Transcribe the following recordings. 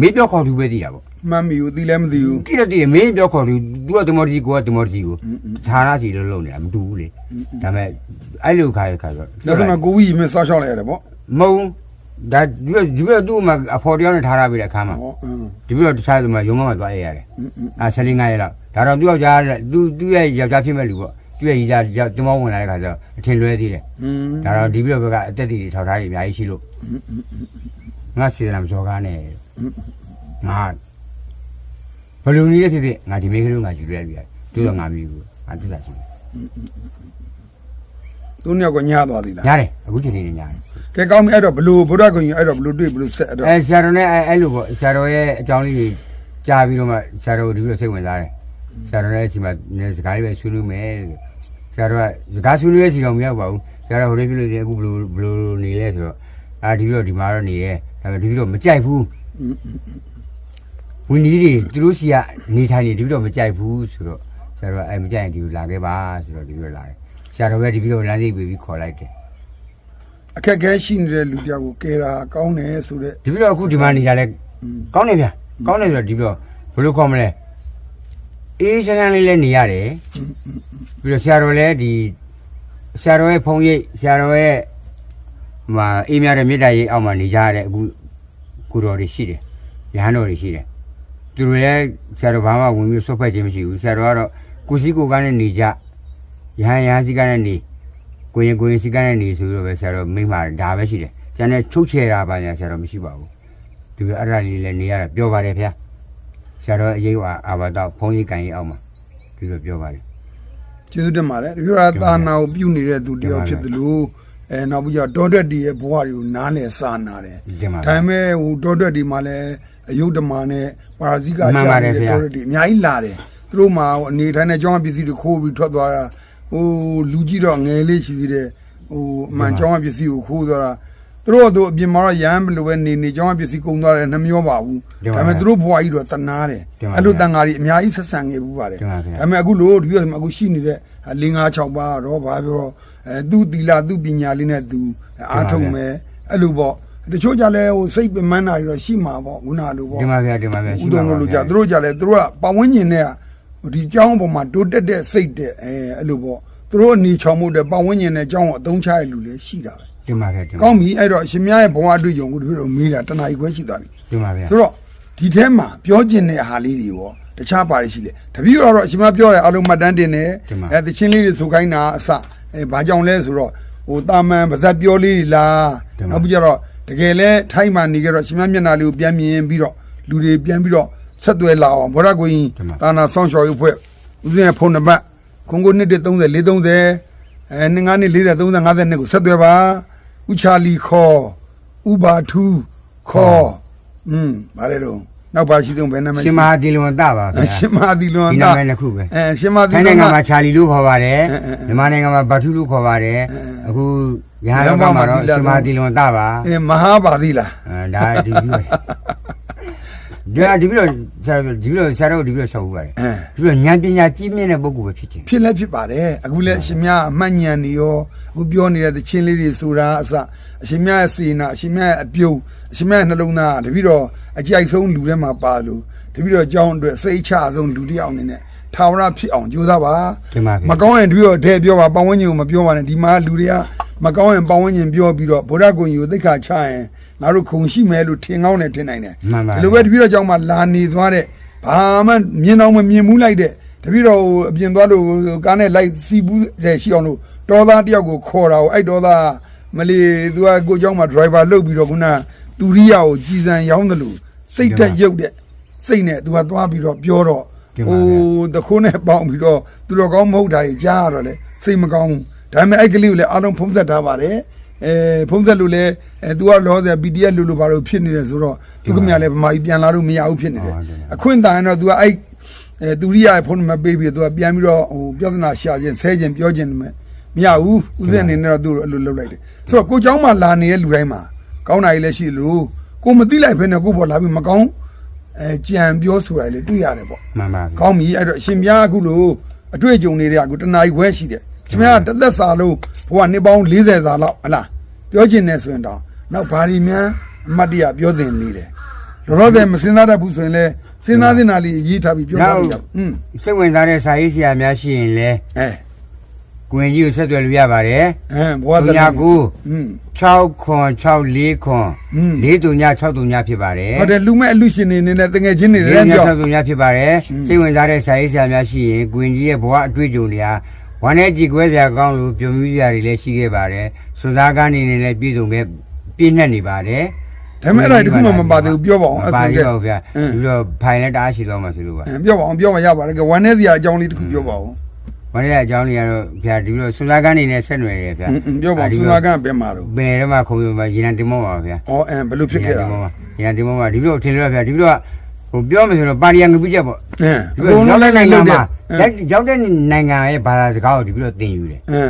မေးပြောခေါ်သူပဲသိတာပေါ့မှန်မီကိုသိလဲမသိဘူးတိရတိရမေးပြောခေါ်သူသူကတမောတီကိုကတမောတီကိုဌာနစီလုံးလုံးနေတာမတူဘူးလေဒါပေမဲ့အဲ့လိုခါရခါဆိုနောက်ဆုံးကိုဝီမင်းစောက်ရှောက်လိုက်ရတယ်ပေါ့မဟုတ်ဒါဒီလိုဒီလိုသူ့မှာအဖော်တရားနဲ့ထားရပြီတဲ့အခါမှာဟောအင်းဒီလိုတခြားသူမှာရုံးမမှာသွားရရတယ်အင်းအင်းအာဆလင်း9ရက်လောက်ဒါတော့သူ့ယောက်ျားသူသူ့ရဲ့ယောက်ျားဖြစ်မဲ့လူပေါ့သူ့ရဲ့ယောက်ျားတမောဝင်လာတဲ့ခါကျတော့အထင်လွဲသေးတယ်อืมဒါတော့ဒီပြီးတော့ဘက်ကအတက်တီတွေထောက်ထားရအများကြီးရှိလို့ငါစီတယ်မစောကားနဲ့ ငါဘယ်လိုနည်းလဲဖြစ်ဖြစ်ငါဒီမိန်းကလေးကိုငါယူရဲပြီတူတော့ငါမြည်ဘူးငါသိတာရှိတယ်သူနှစ်ယောက်ကညားသွားသေးလားညားတယ်အခုချိန်လေးညားတယ်ကဲကောင်းပြီအဲ့တော့ဘလို့ဗုဒ္ဓဂုံကြီးအဲ့တော့ဘလို့တွေ့ဘလို့ဆက်အဲ့တော့အဲဆရာတော်နဲ့အဲအဲ့လိုပေါ့ဆရာတော်ရဲ့အကြောင်းလေးကြီးကြားပြီးတော့မှဆရာတော်ဒီလိုစိတ်ဝင်စားတယ်ဆရာတော်ရဲ့အချိန်မှာနည်းစကားလေးပဲဆွေးနွေးမယ်တဲ့ဆရာတော်ကစကားဆွေးနွေးရစီတော့မရောက်ပါဘူးဆရာတော်ဟိုလေးပြလို့ဒီအခုဘလို့ဘလို့နေလဲဆိုတော့အာဒီပြီးတော့ဒီမှာတော့နေရဲဒါပေမဲ့ဒီပြီးတော့မကြိုက်ဘူး ဝင်းကြီးတွေသူတို့စီကနေထိုင်နေဒီပြီးတော့မကြိုက်ဘူးဆိုတော့ဆရာတော်ကအဲမကြိုက်ရင်ဒီလိုလာခဲ့ပါဆိုတော့ဒီပြီးတော့လာတယ်ဆရာတော်ပဲဒီပြီးတော့လမ်းစိတ်ပြီးခေါ်လိုက်တယ်အခက်ခဲရှိနေတဲ့လူတယောက်ကိုကယ်တာကောင်းတယ်ဆိုတော့ဒီပြီးတော့အခုဒီမှာနေတာလဲကောင်းတယ်ဗျာကောင်းတယ်ဆိုတော့ဒီပြီးတော့ဘယ်လိုခေါ်မလဲအေးချမ်းချမ်းလေးလည်းနေရတယ်ပြီးတော့ဆရာတော်လည်းဒီဆရာတော်ရဲ့ဖုံးရိပ်ဆရာတော်ရဲ့ဟိုမှာအေးမြတဲ့မေတ္တာရိပ်အောက်မှာနေကြရတဲ့အခု ကုတော်တွေရှိတယ်ရဟန်းတော်တွေရှိတယ်သူတို့လည်းဆရာတော်ဘာမှဝင်ပြီးဆွတ်ဖက်ခြင်းမရှိဘူးဆရာတော်ကတော့ကိုစီကိုကန်းနဲ့နေကြရဟန်းရဟန်းစီကန်းနဲ့နေကိုရင်ကိုရင်စီကန်းနဲ့နေဆိုပြီးတော့ပဲဆရာတော်မိန့်ပါတယ်ဒါပဲရှိတယ်ကျန်တဲ့ချုပ်ချယ်တာပါညာဆရာတော်မရှိပါဘူးဒီလိုအဲ့ဒါလေးလည်းနေရတာပြောပါတယ်ဗျာဆရာတော်အရေးဝအာဘာတော့ဖုံးရိပ်ကန်ရိပ်အောက်မှာဒီလိုပြောပါတယ်ကျေးဇူးတင်ပါတယ်ဒီလိုရာသာနာကိုပြုနေတဲ့သူတယောက်ဖြစ်သလို အဲနောက်ပြီးတော့တောတက်တီရဲ့ဘဝတွေကိုနားလည်စာနာတယ်ဒီမှာဒါပေမဲ့ဟိုတောတက်တီမှာလည်းအယုဒ္ဓမာနဲ့ပါရာဇိကမှန်ကြာပါတယ်နေတဲ့ခင်ဗျာတောတက်တီအများကြီးလာတယ်သူတို့မှာဟိုအနေထိုင်တဲ့ကျောင်းပစ္စည်းတွေခိုးပြီးထွက်သွားတာဟိုလူကြီးတော့ငယ်လေးရှိသေးတယ်ဟိုအမှန်ကျောင်းပစ္စည်းကိုခိုးသွားတာ သူတို့ကတော့အပြင်မှာတော့ရမ်းဘလို့ပဲနေနေကျောင်းပစ္စည်းကုန်သွားတယ်နှမျောပါဘူးဒါပေမဲ့သူတို့ဘဝကြီးတော့တနာတယ်အဲ့လိုတန်ဃာကြီးအများကြီးဆက်ဆံခဲ့ဘူးပါတယ်ဒီမှာဗျာဒါပေမဲ့အခုလို့ဒီလိုအခုရှိနေတဲ့၄၅6ပါတော့ဘာပြောအဲသူ့တီလာသူ့ပညာလေးနဲ့သူအားထုတ်မယ်အဲ့လိုပေါ့တချို့ကြလဲဟိုစိတ်ပင်မန်းတာတွေတော့ရှိမှာပေါ့ခုနလိုပေါ့ဒီမှာဗျာဒီမှာဗျာဥဒုံတို့လိုကြသူတို့ကြလဲသူတို့ကပတ်ဝန်းကျင်နဲ့ဒီကြောင်းပေါ်မှာတိုးတက်တဲ့စိတ်တဲ့အဲအဲ့လိုပေါ့သူတို့အနေချောင်မှုတဲ့ပတ်ဝန်းကျင်နဲ့ကြောင်းကိုအသုံးချရလူလည်းရှိတာပဲ ဒီမှာဗျာဒီမှာကောင်းပြီအဲ့တော့အရှင်မြတ်ရဲ့ဘဝအတွေ့အကြုံကိုဒီလိုမေးတာတဏှာကြီးခွဲရှိသွားပြီဒီမှာဗျာဆိုတော့ဒီထဲမှာပြောကျင်တဲ့ဟာလေးတွေရောတခြားပါရရှိလေတပည့်တော်တော့အရှင်မပြောတယ်အလုံးမှတ်တမ်းတင်တယ်အဲတချင်းလေးတွေဆိုခိုင်းတာအစအဲဘာကြောင့်လဲဆိုတော့ဟိုတာမန်ပါဇက်ပြောလေးတွေလားနောက်ပြီးကြတော့တကယ်လဲထိုင်းမှနေကြတော့အရှင်မမျက်နာလေးကိုပြန်မြင်ပြီးတော့လူတွေပြန်ပြီးတော့ဆက်သွယ်လာအောင်ဘောရကိုရင်တာနာဆောင်းလျှော်ရေးဖွဲ့ဦးဇင်းရဲ့ဖုန်းနံပါတ်ခွန်ကိုနှစ်30 430အဲငါးနှစ်40 30 50နှစ်ကိုဆက်သွယ်ပါ ဥချာလီခေါ်ဥပါထူးခေါ်อืมဗါလေတော့နောက်ပါရှိဆုံးဘယ်နာမည်ရှင်မဟာဒီလွန်တပါဗျာရှင်မဒီလွန်ဒီနာသားမည်နှစ်ခုပဲအဲရှင်မဒီထိုင်းလွနိုန်င်ငံသားမှာချာလီလို့ခေါ်ပါတယ်အဲအဲအဲမြန်မာနိုင်ငံမှာဘတ်ထူလို့ခေါ်ပါတယ်အခုရဟန်းရဟန်းဘဘောက်က်မှာမှာတော့ဒီလက်ရှင်မဟာဒီလွန်တပါအဲမဟာပါသီလားအဲဒါဒီပြီးတော့ ဒါဒီပြီးတော့ဆရာတို့ဒီပြီးတော့ဆရာတို့ဒီပြီးတော့ဆောက်ဦးပါတယ်အဲဒီပြီးတော့ဉာဏ်ပညာကြီးမြင့်တဲ့ပုဂ္ဂိုလ်ပဲဖြစ်ချင်ဖြစ်လဲဖြစ်ပါတယ်အခုလဲအရှင်မြတ်အမှတ်ဉာဏ်နေရောအခုပြောနေတဲ့သချင်းလေးတွေဆိုတာအစအရှင်မြတ်ရဲ့စေနာအရှင်မြတ်ရဲ့အပြုံးအရှင်မြတ်ရဲ့နှလုံးသားတပည့်တော်အကြိုက်ဆုံးလူထဲမှာပါလို့တပည့်တော်ကြောင်းအတွက်စိတ်ချဆုံးလူတစ်ယောက်အနေနဲ့ထာဝရဖြစ်အောင်ကြိုးစားပါဒီမှာမကောင်းရင်တပည့်တော်တဲ့ပြောပါပတ်ဝန်းကျင်ကိုမပြောပါနဲ့ဒီမှာလူတွေက မကောင်းရင်ပတ်ဝန်းကျင်ပြောပြီးတော့ဗုဒ္ဓဂုံကြီးကိုသိက္ခာချရင်ငါတို့ခုံရှိမယ်လို့ထင်ကောင်းတယ်ထင်နိုင်တယ် မှန်ပါ ဒီလိုပဲတပည့်တော်ကြောင့်မှလာနေသွားတဲ့ဘာမှမြင်တော့မမြင်ဘူးလိုက်တဲ့တပည့်တော်ဟိုအပြင်သွားလို့ကားနဲ့လိုက်စီးဘူးတဲ့ရှိအောင်လို့တောသားတယောက်ကိုခေါ်တာကိုအဲ့တောသားမလီသူကကိုเจ้าမှာ driver လုပ်ပြီးတော့ခုနသူရိယကိုကြည်စံရောင်းတယ်လို့စိတ်တက်ရုပ်တဲ့စိတ်နဲ့သူကသွားပြီးတော့ပြောတော့ ဒီမှာ ဟို ဗျာ တခိုးနဲ့ပေါင်းပြီးတော့သူတော်ကောင်းမဟုတ်တာကြီးကြားရတော့လေစိတ်မကောင်းဘူး ဒါပေမဲ့အဲ့ကလေးကိုလည်းအားလုံးဖုံးဆက်ထားပါတယ်အဲဖုံးဆက်လို့လည်းအဲသူကလောဆယ် PDF လို့လို့ဘာလို့ဖြစ်နေတယ်ဆိုတော့သူကမြလည်းဗမာကြီးပြန်လာလို့မရဘူးဖြစ်နေတယ်အခွင့်တားရင်တော့သူကအဲ့အဲသူရိယာဖုန်းနံပါတ်ပေးပြီးသူကပြန်ပြီးတော့ဟိုပြဿနာရှာခြင်းဆဲခြင်းပြောခြင်းနဲ့မရဘူးဦးစင်အနေနဲ့တော့သူ့လိုအဲ့လိုလုပ်လိုက်တယ်ဆိုတော့ကိုเจ้าမှလာနေတဲ့လူတိုင်းမှာကောင်းတာကြီးလည်းရှိလို့ကိုမသိလိုက်ဖ ೇನೆ ကိုပေါ်လာပြီးမကောင်းအဲကြံပြောဆိုတာလေတွေ့ရတယ်ပေါ့မှန်ပါကောင်းပြီအဲ့တော့အရှင်ပြားအခုလို့အတွေ့အကြုံတွေတွေကအခုတနာ ਈ ခွဲရှိတယ် ရှင်ဘုရားတစ်သက်စာလုံးဘုရားနှစ်ပေါင်း40စာလောက်ဟလားပြောချင်နေဆိုရင်တော့နောက်ဘာဒီများအမတ်တရပြောတင်နေတယ် လောလောဆယ်မစင်သားတတ်ဘူးဆိုရင်လည်းစင်သားတင်တာလေးရေးထားပြီးပြောထားလို့ရอืม စိတ်ဝင်စားတဲ့စာရေးဆရာများရှိရင်လည်း အဲ ကိုရင်ကြီးကိုဆက်သွယ်လို့ရပါတယ် အဲဘဝတ သူညာကူ อืม 6ခွန်6 4ခွန် อืม 4တူညာ6တူညာဖြစ်ပါတယ် ဟုတ်တယ်လူမဲ့အလူရှင်နေနေတဲ့တငယ်ချင်းတွေ ၄ လည်း ည ပြော 6တူညာဖြစ်ပါတယ်စိတ်ဝင်စားတဲ့စာရေးဆရာများရှိရင်ကိုရင်ကြီးရဲ့ဘဝအတွေ့အကြုံတွေဟာ ဝမ်းနဲ့ကြည်ကွဲစရာကောင်းလို့ပြုံးမှုစရာတွေလည်းရှိခဲ့ပါတယ်စွစားကားနေနဲ့လည်းပြည့်စုံခဲ့ပြည့်နှက်နေပါတယ်ဒါပေမဲ့အဲ့ဒါတခုမှမပါသေးဘူးပြောပါအောင်မအဲ့ပါဆိုသေးကဲပါဘူးဗျာအင်းပြီးတော့ဖိုင်လည်းတအားရှိသွားမှာဆိုလို့ပါအဲပြောပါအောင်ပြောပါရပါတယ်ကဝမ်းနေစရာအကြောင်းလေးတခုပြောပါအောင်ဝမ်းနဲ့အကြောင်းတွေကတော့ဗျာဒီလိုစွစားကားနေနဲ့ဆက်နွယ်တယ်ဗျာอืมပြောပါအောင်ဒီစူလိုမာကန်ဘယ်မှာတော့ပင်ထဲမှာခုံပြမှာရေနံတင်မောပါဗျာဩအဲဘယ်လိုဖြစ်ခဲ့တာရေနံတင်မောပါဒီလိုထင်လို့ဗျာဒီလိုကဟိုပြောမယ်ဆိုတော့ပါရီယံငပိချက်ပေါ့အဲအဒီလိုကုန်ရောလုံးင်းလိုတဲ့က်နိုလိုင်က်ငံတယ်မှာ ရောက်ရောက်တဲ့နိုင်ငံရဲ့ဘာသာစကားကိုဒီလိုသင်ယူတယ် အဲ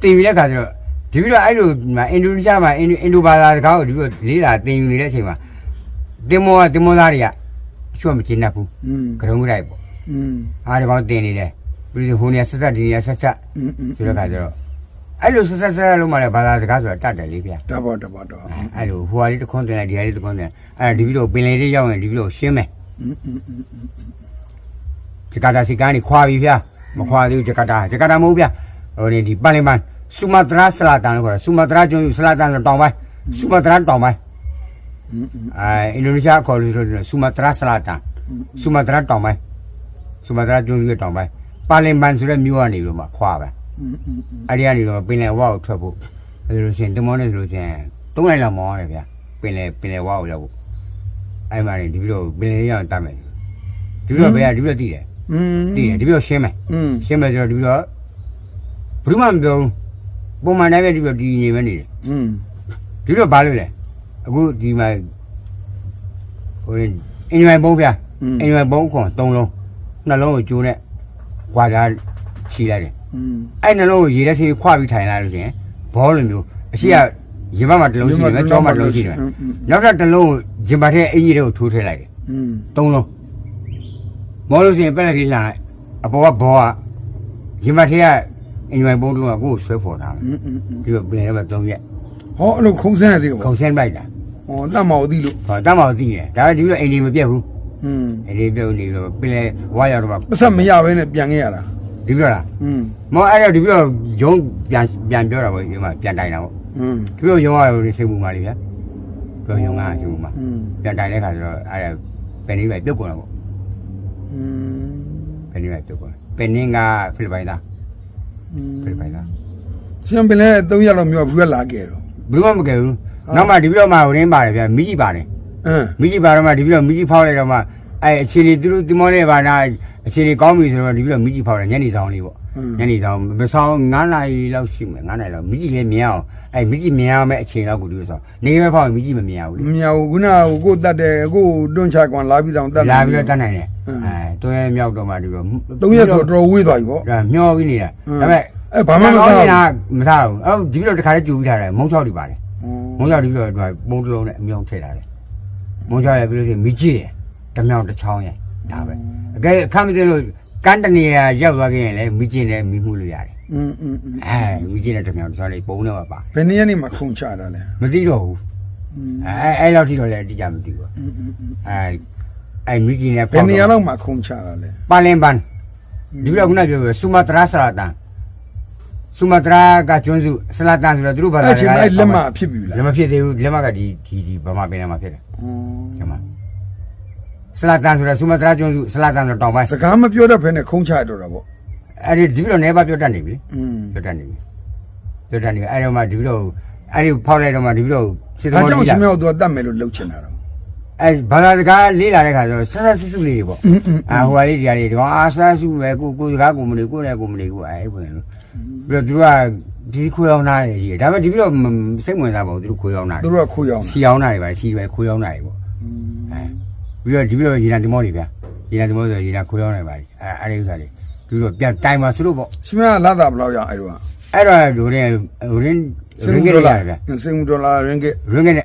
သင်ယူတဲ့ခါကျတော့ဒီလိုအဲ့လိုအင်ဒိုနီးရှားမှာအင်ဒိုဘာသာစကားကိုဒီလိုလေးလာသင်ယူနေတဲ့အချိန်မှာတင်မောကတင်မောသားတွေကအချို့မကျင်တတ်ဘူး อืม ကရုံးကြိုက်ပေါ့ อืม အားဒီကောင်တင်နေတယ်ပြီးတော့ဟိုနေရာဆက်ဆက်ဒီနေရာဆက်ဆက် อืมอืม ဆိုတဲ့ခါကျတော့အဲ့လိုဆက်ဆက်ဆက်လုံးမှလည်းဘာသာစကားဆိုတာတတ်တယ်လေဗျာ တဘောတဘောတော့ အဲ့လိုဟိုဟာလေးတစ်ခွန်းတင်လိုက်ဒီဟာလေးတစ်ခွန်းတင်အဲ့ဒီပြီးတော့ပင်လေလေးရောက်ရင်ဒီပြီးတော့ရှင်းမယ် อืมอืมอืม ဂျကာတာစီကန်းနေခွာပြီဗျာမခွာသေးဘူးဂျကာတာဂျကာတာမဟုတ်ဗျာဟိုဒီဒီပန်လီမန်ဆူမာတရာဆလာတန်လို့ခေါ်တာဆူမာတရာကျွန်းဆလာတန်တောင်ပိုင်းဆူမာတရာတောင်ပိုင်းအဲအင်ဒိုနီးရှားခေါ်လို့ဆိုတော့ဆူမာတရာဆလာတန်ဆူမာတရာတောင်ပိုင်းဆူမာတရာကျွန်းရဲ့တောင်ပိုင်းပါလီမန်ဆိုတဲ့မြို့ကနေပြီးမှခွာပဲအဲ့ဒီကနေတော့ပင်လယ်ဝါကိုထွက်ဖို့အဲလိုရှင်တမောနဲ့ဆိုလို့ရှင်သုံးလိုက်လောက်မောင်းရတယ်ဗျာပင်လယ်ပင်လယ်ဝါကိုရောက်ဖို့အဲ့မှာနေဒီပြီးတော့ပင်လယ်ရောက်တတ်မယ်ဒီပြီးတော့ဘယ်ကဒီပြီးတော့တည်တယ် อืม တည်တယ်ဒီပြီးတော့ရှင်းမယ် อืม ရှင်းမယ်ဆိုတော့ဒီပြီးတော့ဘယ်သူမှမပြောဘူးပုံမှန်တိုင်းပဲဒီပြီးတော့ဒီငြိမ်ပဲနေတယ် อืม ဒီတော့ဘာလို့လဲအခုဒီမှာဟိုအင်ဂျင်ဘုံဗျာအင်ဂျင်ဘုံခွန်၃လုံးနှလုံးကိုကျိုးနဲ့ခွာကြချီလိုက်တယ် อืม အဲ့နှလုံးကိုရေထဲဆေးခွာပြီးထိုင်လိုက်လို့ရှိရင်ဘောလိုမျိုးအရှိကရင်ဘတ်မှာတစ်လုံးရှိတယ်ပဲကြောမှာတစ်လုံးရှိတယ်နောက်တစ်တစ်လုံးကိုရင်ဘတ်ထဲအင်ကြီးတွေကိုထိုးထည့်လိုက်တယ် อืม သုံးလုံး မောလို့ရှိရင်ပက်လက်ကြီးလှန်လိုက်အပေါ်ကဘောကရင်ဘတ်ထဲကအင်ဂျင်ဘုံတုံးကကိုယ်ဆွဲဖော်ထားတယ် อืมอืม ဒီလိုပြင်ထဲမှာ၃ရက် ဟောအဲ့လိုခုံးစမ်းရသေးက ခုံ ပေါ့ ဆင်းလိုက်တာ ဟောတတ်မအောင်သိလို့ ဟောတမ်းမအောင်သိတယ်ဒါကဒီလိုအိမ်လေးမပြတ်ဘူး อืม အိမ်လေးပြုတ်နေတော့ပြင်လေဝါရောက်တော့မှ ပတ်စံမရဘဲနဲ့ပြန်ခဲ့ရတာ ဒီလိုလား อืม မောအဲ့တော့ဒီလိုရုံးပြန်ပြန်ပြောတာပေါ့ဒီမှာပြန်တိုင်တာပေါ့ อืม ဒီလိုရုံးရလို့စိတ်မှုပါလေဗျာပြောရုံးကစိတ်မှုပါ อืม ပြန်တိုင်တဲ့ခါကျတော့အဲ့ဒါပယ်နေပဲပြုတ်ကုန်တာပေါ့ Peninga itu pun. Peninga Filipina. Filipina. Siapa bela tahu ya lo miwa buat lagi lo. Belum mungkin tu. Nama di bawah mana orang baru ya, miji baru. Miji baru mana di bawah miji faham le nama. Ay, ciri dulu di mana mana ciri kau miji mana di bawah miji faham le. Jadi zaman ni bu. လိုမှဝင်ပါတယ်ဗျာမိကြီးပါတယ်အင်းမိကြီးပါတော့မှဒီလိုမိကြီးဖောက်လိုက်တော့မှအဲ့အခြေအနေသူတို့ဒီမောလေးပါနာအခြေအနေကောင်းပြီဆိုတော့ဒီလိုမိကြီးဖောက်တယ်ညနေဆောင်လေးပေါ့ညနေဆောင်မဆောင်9နာရီလောက်ရှိမယ်9နာရီလောက်မိကြီးလည်းမြင်အောင်အဲ့မိကြီးမြင်အောင်မဲ့အချိန်လောက်ကိုဒီလိုဆောင်နေပဲဖောက်ရင်မိကြီးမမြင်ဘူးလေမမြောက်ခုနကကိုတတ်တယ်ကိုတွန်းချကွန်လာပြီးတော့တတ်လာပြီးတော့တတ်နိုင်တယ်အဲတွဲမြောက်တော့မှဒီလို3ရက်ဆိုတော်ဝေးသွားပြီပေါ့ဒါမျောပြီးနေတာဒါပေမဲ့အဲဘာမှမစားဘူးတာမစားဘူးအော်ဒီလိုတခါလေးကြူပြီးထားတယ်မုံချောက်တွေပါတယ်မုံချောက်ဒီလိုပုံတစ်လုံးနဲ့အမြောင်းထည့်ထားတယ်မုံချောက်ရပြီးလို့ရှိရင်မိကြီးရတမြောင်းတစ်ချောင်းရဒါပဲအကဲအခမ်းမသိလို့ ကန်းတနေရရောက်သွားခဲ့ရင်လည်းမိကြီးနဲ့မိမှုလို့ရတယ် อืมอืม အဲမိကြီးနဲ့တမြောင်းတစ်ချောင်းလေးပုံနဲ့ပါပါ ဘယ်နည်းနေမှခုံချတာလဲ မသိတော့ဘူး อืม အဲအဲ့လောက်ထိတော့လည်းအတိအကျမသိဘူး อืมอืม အဲအဲမိကြီးနဲ့ ဘယ်နေရာလောက်မှခုံချတာလဲ ပါလင်ပန်ဒီလိုခုနပြောပြောဆူမာတရာဆလာတန်ဆူမာတရာကကျွန်းစုဆလာတန်ဆိုတော့သူတို့ဘာသာ အဲ့ချိန်မှာအဲ့လက်မဖြစ်ပြီလား လက်မဖြစ်သေးဘူးလက်မကဒီဒီဒီဗမာပင်ထဲမှာဖြစ်တယ် อืม ဒီမှာ ဆလာတန်ဆိုတဲ့ဆူမသရာကျွန်းစုဆလာတန်ဆိုတောင်ပိုင်းစကားမပြောတတ်ဘဲနဲ့ခုံးချရတော့တာပေါ့အဲ့ဒီဒီလိုနေပါပြောတတ်နေပြီอืมပြောတတ်နေပြီပြောတတ်နေပြီအဲ့တော့မှဒီလိုအဲ့ဒီဖောက်လိုက်တော့မှဒီလိုစစ်ဒါတော်ကြောင့်ကြီးချင်းရ မျိုးတို့ကတတ်မယ်လို့လှုပ်ချင်တာတော့ အဲဘာသာစကားလေ့လာတဲ့ခါကျတော့ဆက်ဆက်စုစုလေးတွေပေါ့အင်းအင်း အာဟိုဟာလေးဒီဟာလေးဒီကောင်အာဆက်စုပဲကိုကိုစကားကိုမနေကိုလည်းကိုမနေကိုအဲ့ဘယ်လိုပြီးတော့သူကဒီခွေအောင်နာနေကြီးတယ်ဒါပေမဲ့ဒီပြီးတော့မစိတ်ဝင်စားပါဘူးသူတို့ခွေအောင်နာတယ်သူတို့ကခိုးရောင်းတာစီအောင်နာတွေပါစီပဲခွေအောင်နာတွေပေါ့အဲ ပြီးတော့ဒီပြီးတော့ရေနံဒီမောတွေဗျာရေနံဒီမောဆိုရေနံခွေအောင်နေပါလေအဲအဲ့ဒီဥစ္စာတွေဒီတော့ပြန်တိုင်ပါသူတို့ပေါ့ရှင်မြောက်လာတာဘယ်လောက်ရအောင်အဲ့တော့အဲ့တော့ဒိုရင်ဟိုရင်းရင်းစင်ကမူလေးဒေါ်ရလာဗျာစင်မူဒေါ်လာရင်ကရင်းကနဲ့